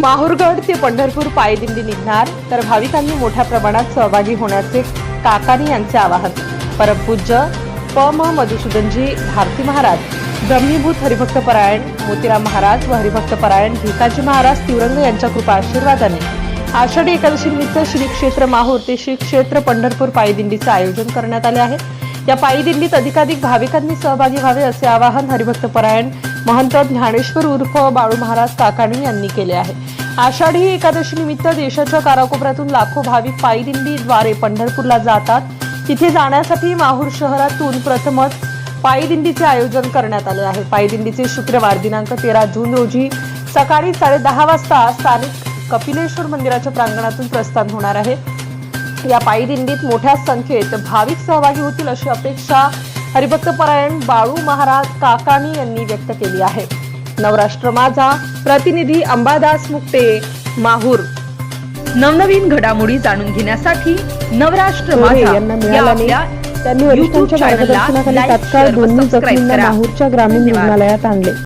माहूरगड ते पंढरपूर पायदिंडी निघणार. तर भाविकांनी मोठ्या प्रमाणात सहभागी होण्याचे काकानी यांचे आवाहन. परमपूज्य प. म. मधुसूदनजी भारती महाराज ब्रह्मीभूत हरिभक्त परायण मोतीराम महाराज व हरिभक्त परायण भिकाजी महाराज तिवरंग यांच्या कृपा आशीर्वादाने. आषाढी एकादशी निमित्त श्री क्षेत्र माहूर ते श्री क्षेत्र पंढरपूर पायदिंडीचं आयोजन करण्यात आले आहे. या पायदिंडीत अधिकाधिक भाविकांनी सहभागी व्हावे असे आवाहन हरिभक्त परायण महंत ज्ञानेश्वर उर्फ बाळू महाराज काकाणी यांनी केले आहे. आषाढी एकादशी निमित्त देशाच्या काराकोपऱ्यातून लाखो भाविक पायदिंडीद्वारे पंढरपूरला जातात. तिथे जाण्यासाठी माहूर शहरातून प्रथमच पायीदिंडीचे आयोजन करण्यात आले आहे. पायदिंडीचे शुक्रवार दिनांक तेरा जून रोजी सकाळी साडेदहा वाजता स्थानिक कपिलेश्वर मंदिराच्या प्रांगणातून प्रस्थान होणार आहे. या पायी दिंडीत मोठ्या संख्येत भाविक सहभागी होतील अशी अपेक्षा हरिभक्त परायण बाळू महाराज काकाणी यांनी व्यक्त केली आहे नवराष्ट्र माझा प्रतिनिधी अंबादास मुक्ते माहूर नवनवीन घडामोडी जाणून घेण्यासाठी नवराष्ट्र माझा या मिळाल्याने आपल्या त्यांनी वरिष्ठांच्या मार्गदर्शनाखाली तात्काळ दोन्ही जखमींना. माहूरच्या ग्रामीण. रुग्णालयात आणले